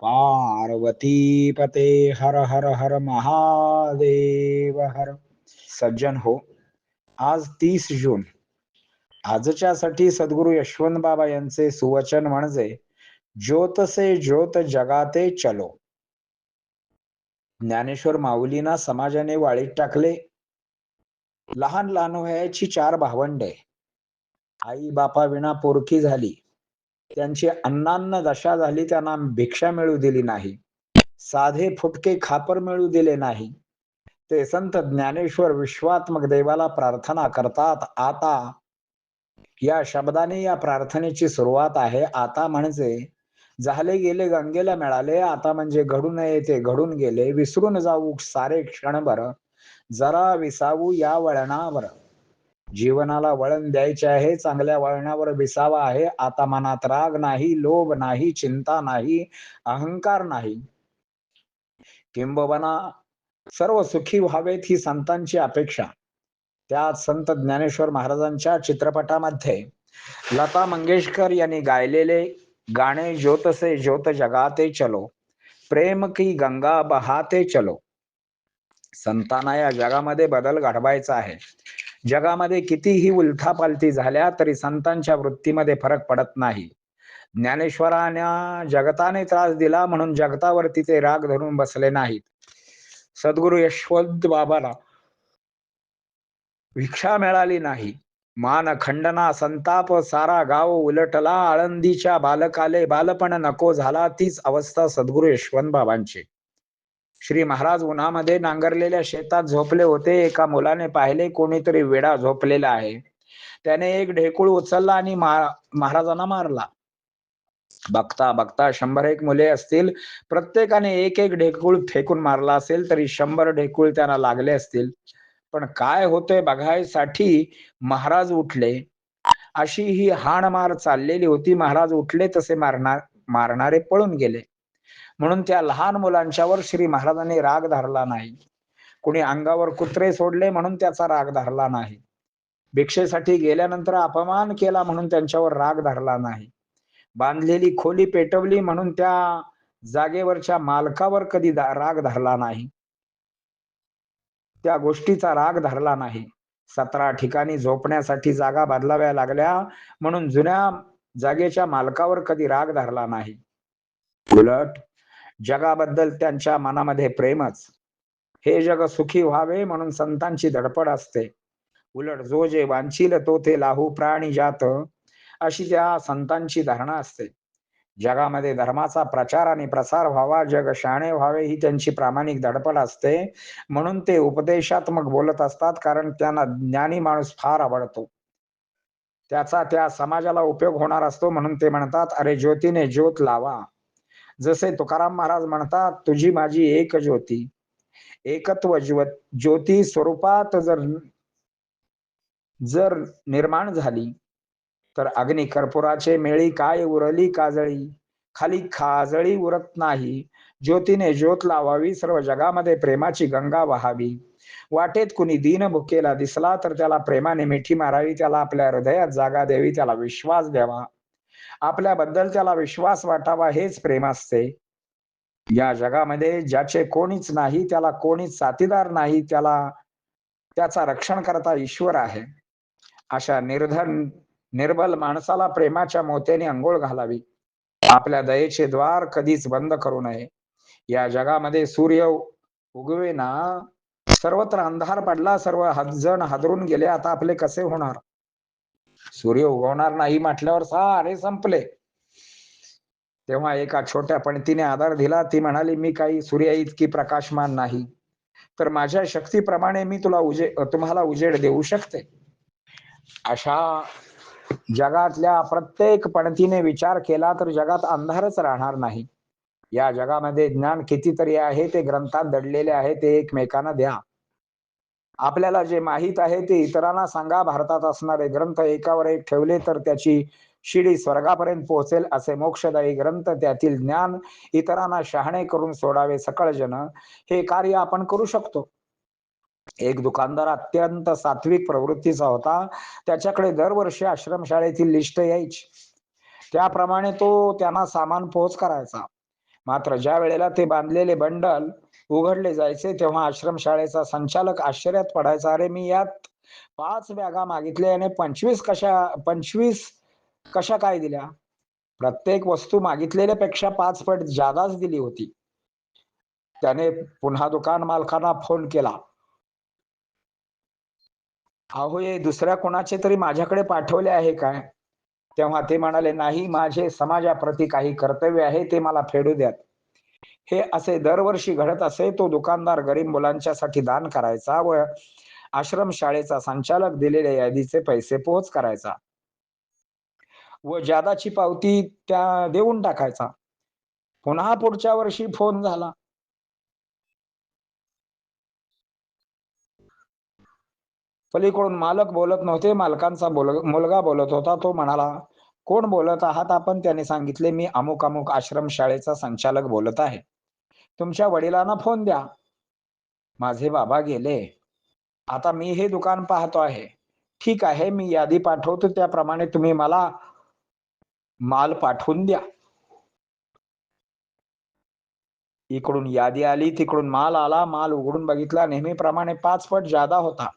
पार्वती पते हर हर हर महादेव हर. सज्जन हो आज तीस जून. आजच्यासाठी सद्गुरु यशवंत बाबा यांचे सुवचन म्हणजे ज्योत से ज्योत जगाते चलो. ज्ञानेश्वर माऊलींना समाजाने वाळीत टाकले. लहान लहान वयाची चार भावंडे. आई बापा विना पोरकी झाली. त्यांची अन्नान्न दशा झाली त्यांना भिक्षा मिळू दिली नाही. साधे फुटके खापर मिळू दिले नाही. ते संत ज्ञानेश्वर विश्वात्मक देवाला प्रार्थना करतात आता या शब्दाने या प्रार्थनेची सुरुवात आहे. आता म्हणजे झाले गेले गंगेला मिळाले. आता म्हणजे घडू नये ते घडून गेले. विसरून जाऊ सारे क्षणभर. जरा विसावू या वळणावर. जीवनाला वळण द्यायचे आहे चांगल्या वळणावर विसावा आहे. आता मनात राग नाही लोभ नाही चिंता नाही अहंकार नाही. किंबवना सर्व सुखी व्हावेत ही संतांची अपेक्षा. त्यात संत ज्ञानेश्वर महाराजांच्या चित्रपटामध्ये लता मंगेशकर यांनी गायलेले गाणे ज्योत से ज्योत जगाते चलो प्रेम की गंगा बहाते चलो. संतांना या जगामध्ये बदल घडवायचा आहे. जगामध्ये कितीही उलथापालथी झाल्या तरी संतांच्या वृत्तीमध्ये फरक पडत नाही. ज्ञानेश्वरांना जगताने त्रास दिला म्हणून जगतावरती ते राग धरून बसले नाहीत. सद्गुरु यशवंत बाबाला भिक्षा मिळाली नाही. मान खंडना संताप सारा गाव उलटला. आळंदीच्या बालकाले बालपण नको झाला. तीच अवस्था सद्गुरु यशवंत बाबांची श्री महाराज उन्हामध्ये नांगरलेल्या शेतात झोपले होते. एका मुलाने पाहिले कोणीतरी वेडा झोपलेला आहे. त्याने एक ढेकूळ उचलला आणि महाराजांना मारला. बघता बघता शंभर एक मुले असतील. प्रत्येकाने एक एक ढेकूळ फेकून मारला असेल तरी शंभर ढेकूळ त्यांना लागले असतील. पण काय होतंय बघायसाठी महाराज उठले. अशी ही हाण मार चाललेली होती. महाराज उठले तसे मारणार मारणारे पळून गेले. म्हणून त्या लहान मुलांच्यावर श्री महाराजांनी राग धरला नाही. कुणी अंगावर कुत्रे सोडले म्हणून त्याचा राग धरला नाही. भिक्षेसाठी गेल्यानंतर अपमान केला म्हणून त्यांच्यावर राग धरला नाही. बांधलेली खोली पेटवली म्हणून त्या जागेवरच्या मालकावर कधी राग धरला नाही. त्या गोष्टीचा राग धरला नाही. सतरा ठिकाणी झोपण्यासाठी जागा बदलाव्या लागल्या म्हणून जुन्या जागेच्या मालकावर कधी राग धरला नाही. उलट जगाबद्दल त्यांच्या मनामध्ये प्रेमच. हे जग सुखी व्हावे म्हणून संतांची धडपड असते. उलट जो जे वांछील तो ते लाहू प्राणी जात अशी त्या संतांची धारणा असते. जगामध्ये धर्माचा प्रचार आणि प्रसार व्हावा जग शाणे व्हावे ही त्यांची प्रामाणिक धडपड असते. म्हणून ते उपदेशात्मक बोलत असतात कारण त्यांना ज्ञानी माणूस फार आवडतो. त्याचा त्या समाजाला उपयोग होणार असतो म्हणून ते म्हणतात अरे ज्योतीने ज्योत लावा. जसे तुकाराम महाराज म्हणतात तुझी माझी एक ज्योती. एकत्व ज्योती स्वरूपात जर जर निर्माण झाली तर अग्नी कर्पुराचे मेळी काय उरली काजळी? खाली खाजळी उरत नाही. ज्योतीने ज्योत लावावी सर्व जगामध्ये प्रेमाची गंगा वहावी. वाटेत कुणी दीन भुकेला दिसला तर त्याला प्रेमाने मिठी मारावी त्याला आपल्या हृदयात जागा द्यावी त्याला विश्वास द्यावा. आपल्याबद्दल त्याला विश्वास वाटावा हेच प्रेम असते. या जगामध्ये ज्याचे कोणीच नाही त्याला कोणीच साथीदार नाही त्याला त्याचा रक्षण करता ईश्वर आहे. अशा निर्धन निर्बल माणसाला प्रेमाच्या मोत्याने अंघोळ घालावी. आपल्या दयेचे द्वार कधीच बंद करू नये. या जगामध्ये सूर्य उगवेना सर्वत्र अंधार पडला सर्व जण हादरून गेले आता आपले कसे होणार? सूर्य उगवणार नाही म्हटल्यावर सारे संपले. तेव्हा एका छोट्या पणतीने आधार दिला. ती म्हणाली मी काही सूर्या इतकी प्रकाशमान नाही. तर माझ्या शक्तीप्रमाणे मी तुला उजे तुम्हाला उजेड देऊ शकते. अशा जगातल्या प्रत्येक पणतीने विचार केला तर जगात अंधारच राहणार नाही. या जगामध्ये ज्ञान कितीतरी आहे ते ग्रंथात दडलेले आहे ते एकमेकांना द्या. आपल्याला जे माहीत आहे ते इतरांना सांगा. भारतात असणारे ग्रंथ एकावर एक ठेवले तर त्याची शिडी स्वर्गापर्यंत पोहोचेल असे मोक्षदायी ग्रंथ त्यातील ज्ञान इतरांना शहाणे करून सोडावे सकळ जन. हे कार्य आपण करू शकतो. एक दुकानदार अत्यंत सात्विक प्रवृत्तीचा होता. त्याच्याकडे दरवर्षी आश्रमशाळेतील लिस्ट यायची. त्याप्रमाणे तो त्यांना सामान पोहोच करायचा. मात्र ज्या वेळेला ते बांधलेले बंडल उघडले जायचे तेव्हा आश्रमशाळेचा संचालक आश्चर्यात पडायचा अरे मी यात पाच बॅगा मागितल्या आणि पंचवीस कशा पंचवीस कशा काय दिल्या? प्रत्येक वस्तू मागितलेल्या पेक्षा पाच पट जादाच दिली होती. त्याने पुन्हा दुकान मालकांना फोन केला. अहो हे दुसऱ्या कोणाचे तरी माझ्याकडे पाठवले आहे काय? तेव्हा ते म्हणाले नाही माझे समाजाप्रती काही कर्तव्य आहे ते मला फेडू द्यात. हे असे दरवर्षी घडत असे तो दुकानदार गरीब मुलांच्यासाठी दान करायचा व आश्रम शाळेचा संचालक दिलेल्या यादीचे पैसे पोहोच करायचा. व जादाची पावती त्या देऊन टाकायचा. पुन्हा पुढच्या वर्षी फोन झाला. पलीकडून मालक बोलत नव्हते मालकांचा बोल मुलगा बोलत होता तो म्हणाला कोण बोलत आहात? आपण त्याने सांगितले मी अमुक अमुक आश्रम शाळेचा संचालक बोलत आहे. तुमच्या वडिलांना फोन द्या. माझे बाबा गेले. आता मी हे दुकान पाहतो आहे. ठीक आहे मी यादी पाठवतो. त्याप्रमाणे तुम्ही मला माल पाठवून द्या. इकडून यादी आली तिकडून माल आला. माल उघडून बघितला. नेहमीप्रमाणे पाच पट जादा होता.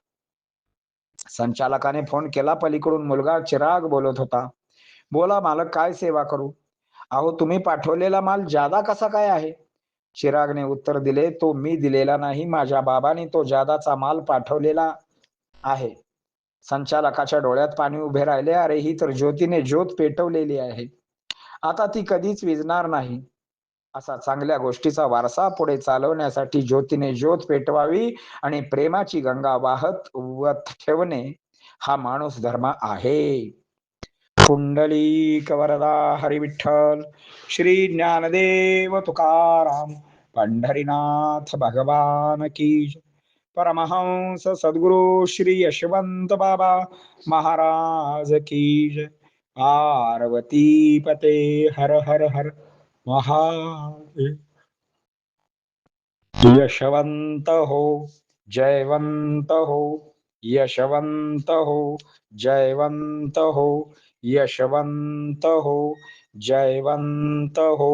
संचालकाने फोन केला. पलीकडून मुलगा चिराग बोलत होता. बोला मालक काय सेवा करू? अहो तुम्ही पाठवलेला माल जादा कसा काय आहे? चिरागने उत्तर दिले तो मी दिलेला नाही माझ्या बाबाने तो जादाचा माल पाठवलेला आहे. संचालकाच्या डोळ्यात पाणी उभे राहिले अरे ही तर ज्योतीने ज्योत पेटवलेली आहे. आता ती कधीच विजणार नाही. असा चांगल्या गोष्टीचा वारसा पुढे चालवण्यासाठी ज्योतीने ज्योत पेटवावी आणि प्रेमाची गंगा वाहत वत ठेवणे हा माणूस धर्म आहे. कुंडली कवरदा हरिविठ्ठल श्री ज्ञानदेव तुकाराम पंढरीनाथ भगवान की परमहंस सद्गुरु श्री यशवंत बाबा महाराज की पार्वती पते हर हर हर महा यशवंत हो जयवंत हो यशवंत हो जयवंत हो यशवंत हो जयवंत हो।